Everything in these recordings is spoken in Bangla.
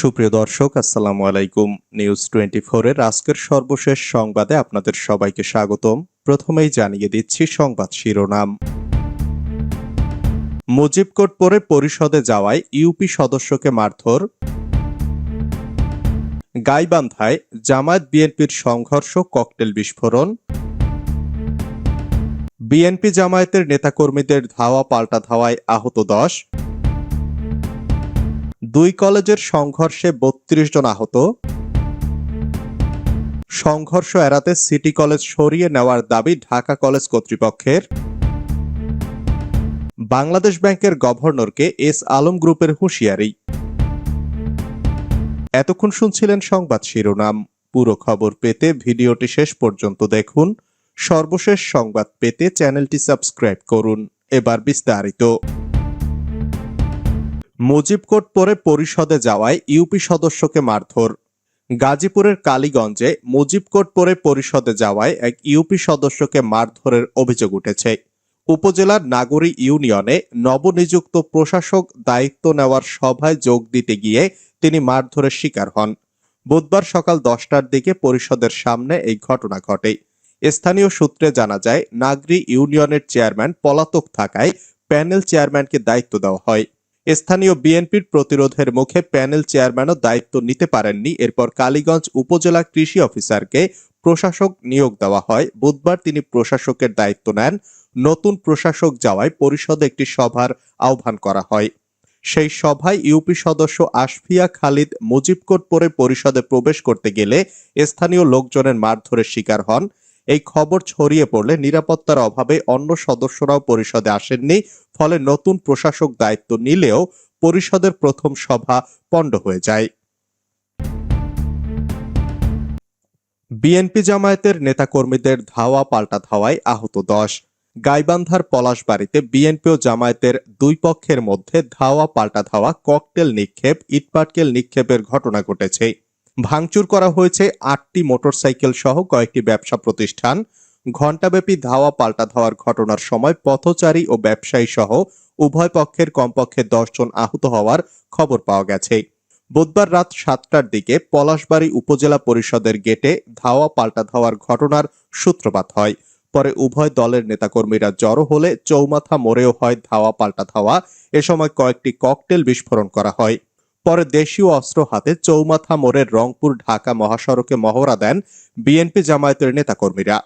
সুপ্রিয় দর্শক, আসসালামু আলাইকুম। নিউজ টোয়েন্টি এর আজকের সর্বশেষ সংবাদে আপনাদের সবাইকে স্বাগতম। প্রথমেই জানিয়ে দিচ্ছি সংবাদ শিরোনাম। মুজিব কোর্ট পরে পরিষদে যাওয়ায় ইউপি সদস্যকে মারধর। গাইবান্ধায় জামায়াত বিএনপির সংঘর্ষ, ককটেল বিস্ফোরণ। বিএনপি জামায়াতের নেতাকর্মীদের ধাওয়া পাল্টা ধাওয়ায় আহত দশ। দুই কলেজের সংঘর্ষে বত্রিশ জন আহত। সংঘর্ষ এড়াতে সিটি কলেজ সরিয়ে নেওয়ার দাবি ঢাকা কলেজ কর্তৃপক্ষের। বাংলাদেশ ব্যাংকের গভর্নরকে এস আলম গ্রুপের হুঁশিয়ারি। এতক্ষণ শুনছিলেন সংবাদ শিরোনাম। পুরো খবর পেতে ভিডিওটি শেষ পর্যন্ত দেখুন। সর্বশেষ সংবাদ পেতে চ্যানেলটি সাবস্ক্রাইব করুন। এবার বিস্তারিত। মুজিব কোর্ট পরে পরিষদে যাওয়ায় ইউপি সদস্যকে মারধর। গাজীপুরের কালীগঞ্জে মুজিবকোট পরে পরিষদে যাওয়ায় এক ইউপি সদস্যকে মারধরের অভিযোগ উঠেছে। উপজেলার নাগরী ইউনিয়নে নবনিযুক্ত প্রশাসক দায়িত্ব নেওয়ার সভায় যোগ দিতে গিয়ে তিনি মারধরের শিকার হন। বুধবার সকাল দশটার দিকে পরিষদের সামনে এই ঘটনা ঘটে। স্থানীয় সূত্রে জানা যায়, নাগরী ইউনিয়নের চেয়ারম্যান পলাতক থাকায় প্যানেল চেয়ারম্যানকে দায়িত্ব দেওয়া হয়। স্থানীয় বিএনপির প্রতিরোধের মুখে প্যানেল চেয়ারম্যানও দায়িত্ব নিতে পারেননি। এরপর কালীগঞ্জ উপজেলা কৃষি অফিসারকে প্রশাসক নিয়োগ দেওয়া হয়। বুধবার তিনি প্রশাসকের দায়িত্ব নেন। নতুন প্রশাসক যাওয়ায় পরিষদে একটি সভার আহ্বান করা হয়। সেই সভায় ইউপি সদস্য আশফিয়া খালিদ মুজিবকোট পরে পরিষদে প্রবেশ করতে গেলে স্থানীয় লোকজনের মারধরের শিকার হন। এই খবর ছড়িয়ে পড়লে নিরাপত্তার অভাবে অন্য সদস্যরাও পরিষদে আসেননি, ফলে নতুন প্রশাসক দায়িত্ব নিলেও পরিষদের প্রথম সভা পণ্ড হয়ে যায়। বিএনপি জামায়াতের নেতাকর্মীদের ধাওয়া পাল্টা ধাওয়ায় আহত দশ। গাইবান্ধার পলাশবাড়িতে বিএনপি ও জামায়াতের দুই পক্ষের মধ্যে ধাওয়া পাল্টা ধাওয়া ককটেল নিক্ষেপ, ইটপাটকেল নিক্ষেপের ঘটনা ঘটেছে। ভাঙচুর করা হয়েছে আটটি মোটরসাইকেল সহ কয়েকটি ব্যবসা প্রতিষ্ঠান। ঘণ্টাব্যাপী ধাওয়া পাল্টা ধাওয়ার ঘটনার সময় পথচারী ও ব্যবসায়ী সহ উভয় পক্ষের কমপক্ষে দশজন আহত হওয়ার খবর পাওয়া গেছে। বুধবার রাত সাতটার দিকে পলাশবাড়ী উপজেলা পরিষদের গেটে ধাওয়া পাল্টা ধাওয়ার ঘটনার সূত্রপাত হয়। পরে উভয় দলের নেতাকর্মীরা জড়ো হলে চৌমাথা মোড়েও হয় ধাওয়া পাল্টা ধাওয়া। এ সময় কয়েকটি ককটেল বিস্ফোরণ করা হয়। পরে দেশীয় অস্ত্র হাতে চৌমাথা মোড়ের রংপুর ঢাকা মহাসড়কে মহড়া দেন বিএনপি জামায়াতের নেতাকর্মীরা।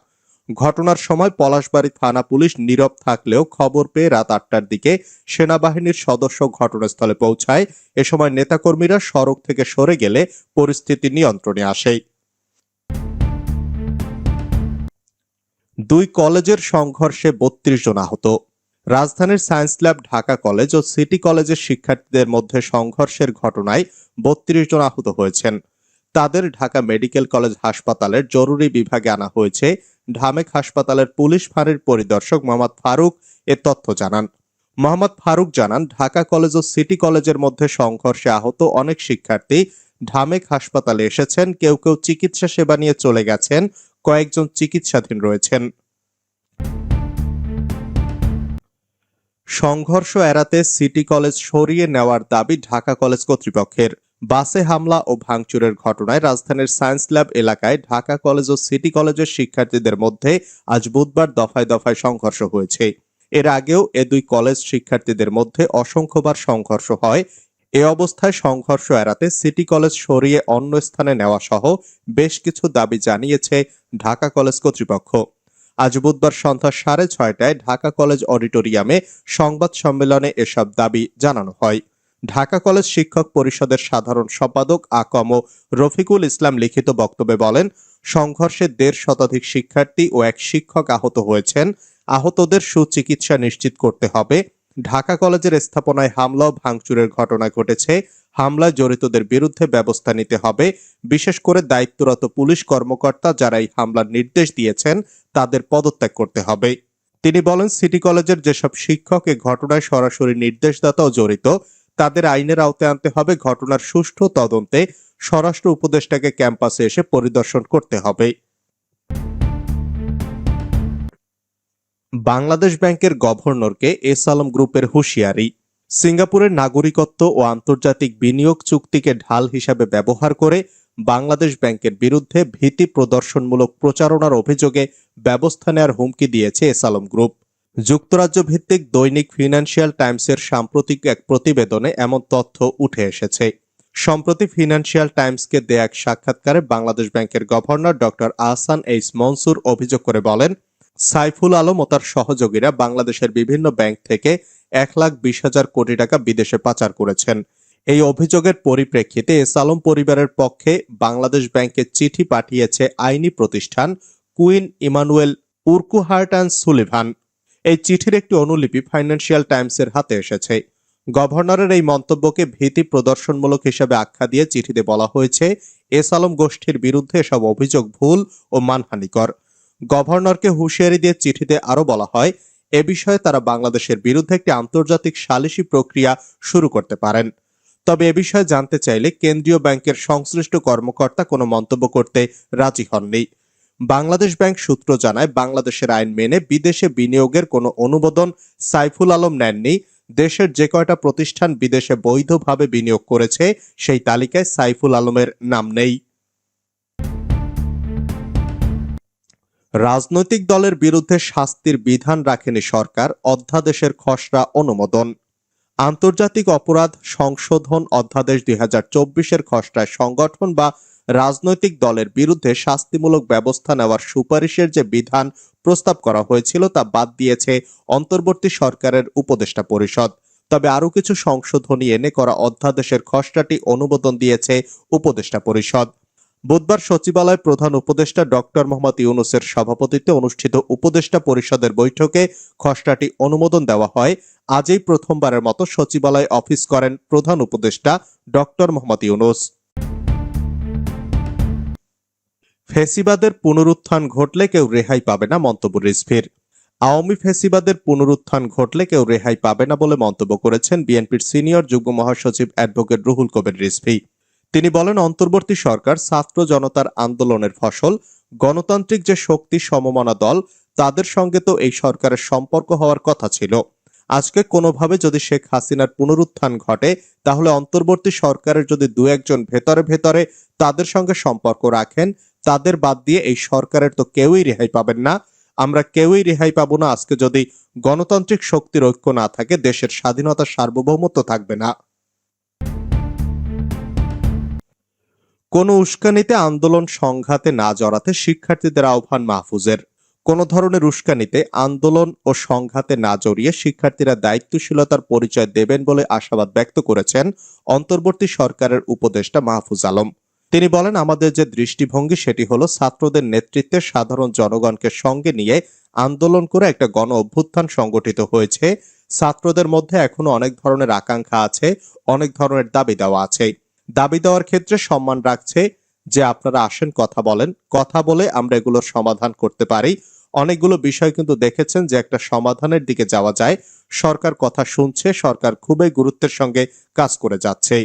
ঘটনার সময় পলাশবাড়ী থানা পুলিশ নীরব থাকলেও খবর পেয়ে রাত আটটার দিকে সেনাবাহিনীর সদস্য ঘটনাস্থলে পৌঁছায়। এ সময় নেতাকর্মীরা সড়ক থেকে সরে গেলে পরিস্থিতি নিয়ন্ত্রণে আসে। দুই কলেজের সংঘর্ষে বত্রিশ জন আহত। রাজধানীর সায়েন্স ল্যাব, ঢাকা কলেজ ও সিটি কলেজের শিক্ষার্থীদের মধ্যে সংঘর্ষের ঘটনায় বত্রিশ জন আহত হয়েছেন। তাদের ঢাকা মেডিকেল কলেজ হাসপাতালের জরুরি বিভাগে আনা হয়েছে। ঢামেক হাসপাতালের পুলিশ ফাঁড়ির পরিদর্শক মোহাম্মদ ফারুক এ তথ্য জানান। মোহাম্মদ ফারুক জানান, ঢাকা কলেজ ও সিটি কলেজের মধ্যে সংঘর্ষে আহত অনেক শিক্ষার্থী ঢামেক হাসপাতালে এসেছেন। কেউ কেউ চিকিৎসা সেবা নিয়ে চলে গেছেন। কয়েকজন চিকিৎসাধীন রয়েছেন। সংঘর্ষ এড়াতে সিটি কলেজ সরিয়ে নেওয়ার দাবি ঢাকা কলেজ কর্তৃপক্ষের। বাসে হামলা ও ভাঙচুরের ঘটনায় রাজধানীর সায়েন্স ল্যাব এলাকায় ঢাকা কলেজ ও সিটি কলেজের শিক্ষার্থীদের মধ্যে আজ বুধবার দফায় দফায় সংঘর্ষ হয়েছে। এর আগেও এ দুই কলেজ শিক্ষার্থীদের মধ্যে অসংখ্যবার সংঘর্ষ হয়। এ অবস্থায় সংঘর্ষ এড়াতে সিটি কলেজ সরিয়ে অন্য স্থানে নেওয়া সহ বেশ কিছু দাবি জানিয়েছে ঢাকা কলেজ কর্তৃপক্ষ। আজ বুধবার সন্ধ্যা সাড়ে ছয়টায় ঢাকা কলেজ অডিটোরিয়ামে সংবাদ সম্মেলনে এসব দাবি জানানো হয়। ঢাকা কলেজ শিক্ষক পরিষদের সাধারণ সম্পাদক আকম রফিকুল ইসলাম লিখিত বক্তব্যে বলেন, সংঘর্ষে দেড় শতাধিক শিক্ষার্থী ও এক শিক্ষক আহত হয়েছেন। আহতদের সুচিকিৎসা নিশ্চিত করতে হবে। ঢাকা কলেজের স্থাপনায় হামলা ও ভাঙচুরের ঘটনা ঘটেছে। হামলায় জড়িতদের বিরুদ্ধে ব্যবস্থা নিতে হবে। বিশেষ করে দায়িত্বরত পুলিশ কর্মকর্তা যারা এই হামলার নির্দেশ দিয়েছেন, তাদের পদত্যাগ করতে হবে। তিনি বলেন, সিটি কলেজের যেসব শিক্ষক এ ঘটনায় সরাসরি নির্দেশদাতাও জড়িত, তাদের আইনের আওতায় আনতে হবে ঘটনার সুষ্ঠু তদন্তে। স্বরাষ্ট্র উপদেষ্টাকে ক্যাম্পাসে এসে পরিদর্শন করতে হবে। বাংলাদেশ ব্যাংকের গভর্নরকে এস আলম গ্রুপের হুঁশিয়ারি। সিঙ্গাপুরের নাগরিকত্ব ও আন্তর্জাতিক বিনিয়োগ চুক্তিকে ঢাল হিসাবে ব্যবহার করে বাংলাদেশ ব্যাংকের বিরুদ্ধে ভীতি প্রদর্শনমূলক প্রচারণার অভিযোগে ব্যবস্থা নেওয়ার হুমকি দিয়েছে এসালম গ্রুপ। যুক্তরাজ্য ভিত্তিক দৈনিক ফিনান্সিয়াল টাইমসের সাম্প্রতিক এক প্রতিবেদনে এমন তথ্য উঠে এসেছে। সম্প্রতি ফিনান্সিয়াল টাইমসকে দেয়া এক সাক্ষাৎকারে বাংলাদেশ ব্যাংকের governor doctor Ahsan H Mansur অভিযোগ করে বলেন সাইফুল আলম ও তার সহযোগীরা বাংলাদেশের বিভিন্ন ব্যাংক থেকে এক লাখ বিশ হাজার কোটি টাকা বিদেশে পাচার করেছেন। এই অভিযোগের পরিপ্রেক্ষিতে এস আলম পরিবারের পক্ষে বাংলাদেশ ব্যাংকে চিঠি পাঠিয়েছে আইনি প্রতিষ্ঠান Quinn Emanuel Urquhart and Sullivan. এই চিঠির একটি অনুলিপি ফাইন্যান্সিয়াল টাইমসের হাতে এসেছে। গভর্নরের এই মন্তব্যকে ভীতি প্রদর্শনমূলক হিসেবে আখ্যা দিয়ে চিঠিতে বলা হয়েছে এস আলম গোষ্ঠীর বিরুদ্ধে এসব অভিযোগ ভুল ও মানহানিকর। গভর্নরকে হুঁশিয়ারি দিয়ে চিঠিতে আরও বলা হয়, এ বিষয়ে তারা বাংলাদেশের বিরুদ্ধে একটি আন্তর্জাতিক সালিসি প্রক্রিয়া শুরু করতে পারেন। তবে এ বিষয়ে জানতে চাইলে কেন্দ্রীয় ব্যাংকের সংশ্লিষ্ট কর্মকর্তা কোনো মন্তব্য করতে রাজি হননি। বাংলাদেশ ব্যাংক সূত্র জানায়, বাংলাদেশের আইন মেনে বিদেশে বিনিয়োগের কোনো অনুমোদন সাইফুল আলম নেননি। দেশের যে কয়টা প্রতিষ্ঠান বিদেশে বৈধভাবে বিনিয়োগ করেছে, সেই তালিকায় সাইফুল আলমের নাম নেই। রাজনৈতিক দলের বিরুদ্ধে শাস্তির বিধান রাখেনি সরকার, অধ্যাদেশের খসড়া অনুমোদন। আন্তর্জাতিক অপরাধ সংশোধন অধ্যাদেশ দুই হাজার চব্বিশের খসড়ায় সংগঠন বা রাজনৈতিক দলের বিরুদ্ধে শাস্তিমূলক ব্যবস্থা নেওয়ার সুপারিশের যে বিধান প্রস্তাব করা হয়েছিল তা বাদ দিয়েছে অন্তর্বর্তী সরকারের উপদেষ্টা পরিষদ। তবে আরও কিছু সংশোধনী এনে করা অধ্যাদেশের খসড়াটি অনুমোদন দিয়েছে উপদেষ্টা পরিষদ। বুধবার সচিবালয় প্রধান উপদেষ্টা ডক্টর মোহাম্মদ ইউনুসের সভাপতিত্বে অনুষ্ঠিত উপদেষ্টা পরিষদের বৈঠকে খসড়াটি অনুমোদন দেওয়া হয়। আজই প্রথমবারের মতো সচিবালয় অফিস করেন প্রধান উপদেষ্টা ডক্টর মোহাম্মদ ইউনুস। ফেসিবাদের পুনরুত্থান ঘটলে কেউ রেহাই পাবে না মন্তব্য রিজভির। আওয়ামী ফেসিবাদের পুনরুত্থান ঘটলে কেউ রেহাই পাবে না বলে মন্তব্য করেছেন বিএনপির সিনিয়র যুগ্ম মহাসচিব অ্যাডভোকেট রুহুল কবির রিজভি। তিনি বলেন, অন্তর্বর্তী সরকার ছাত্র জনতার আন্দোলনের ফসল, গণতান্ত্রিক যে শক্তি সমমনা দল, তাদের সঙ্গে তো এই সরকারের সম্পর্ক হওয়ার কথা ছিল। আজকে কোনোভাবে যদি শেখ হাসিনার পুনরুত্থান ঘটে, তাহলে অন্তর্বর্তী সরকারের যদি দু একজন ভেতরে ভেতরে তাদের সঙ্গে সম্পর্ক রাখেন, তাদের বাদ দিয়ে এই সরকারের তো কেউই রেহাই পাবেন না। আমরা কেউই রেহাই পাবো না, আজকে যদি গণতান্ত্রিক শক্তির ঐক্য না থাকে, দেশের স্বাধীনতা সার্বভৌমত্ব থাকবে না। কোনো উস্কানিতে আন্দোলন সংঘাতে না জড়াতে শিক্ষার্থীদের আহ্বান মাহফুজের। কোনো ধরনের উস্কানিতে আন্দোলন ও সংঘাতে না জড়িয়ে শিক্ষার্থীরা দায়িত্বশীলতার পরিচয় দেবেন বলে আশাবাদ ব্যক্ত করেছেন অন্তর্বর্তী সরকারের উপদেষ্টা মাহফুজ আলম। তিনি বলেন, আমাদের যে দৃষ্টিভঙ্গি সেটি হলো ছাত্রদের নেতৃত্বে সাধারণ জনগণকে সঙ্গে নিয়ে আন্দোলন করে একটা গণ অভ্যুত্থান সংগঠিত হয়েছে। ছাত্রদের মধ্যে এখনও অনেক ধরনের আকাঙ্ক্ষা আছে, অনেক ধরনের দাবি দেওয়া আছে। দাবি দেওয়ার ক্ষেত্রে সম্মান রাখছে যে আপনারা আসেন, কথা বলেন। কথা বলে আমরা এগুলোর সমাধান করতে পারি। অনেকগুলো বিষয় কিন্তু দেখেছেন যে একটা সমাধানের দিকে যাওয়া যায়। সরকার কথা শুনছে, সরকার খুবই গুরুত্বের সঙ্গে কাজ করে যাচ্ছে।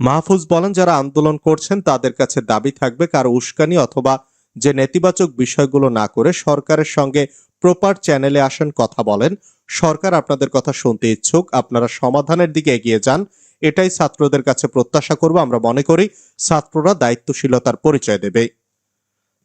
মাহফুজ বলেন, যারা আন্দোলন করছেন তাদের কাছে দাবি থাকবে কারও উস্কানি অথবা যে নেতিবাচক বিষয়গুলো না করে সরকারের সঙ্গে প্রপার চ্যানেলে আসেন, কথা বলেন। সরকার আপনাদের কথা শুনতে ইচ্ছুক, আপনারা সমাধানের দিকে এগিয়ে যান, এটাই ছাত্রদের কাছে প্রত্যাশা করব, আমরা মনে করি ছাত্ররা দায়িত্বশীলতার পরিচয় দেবে।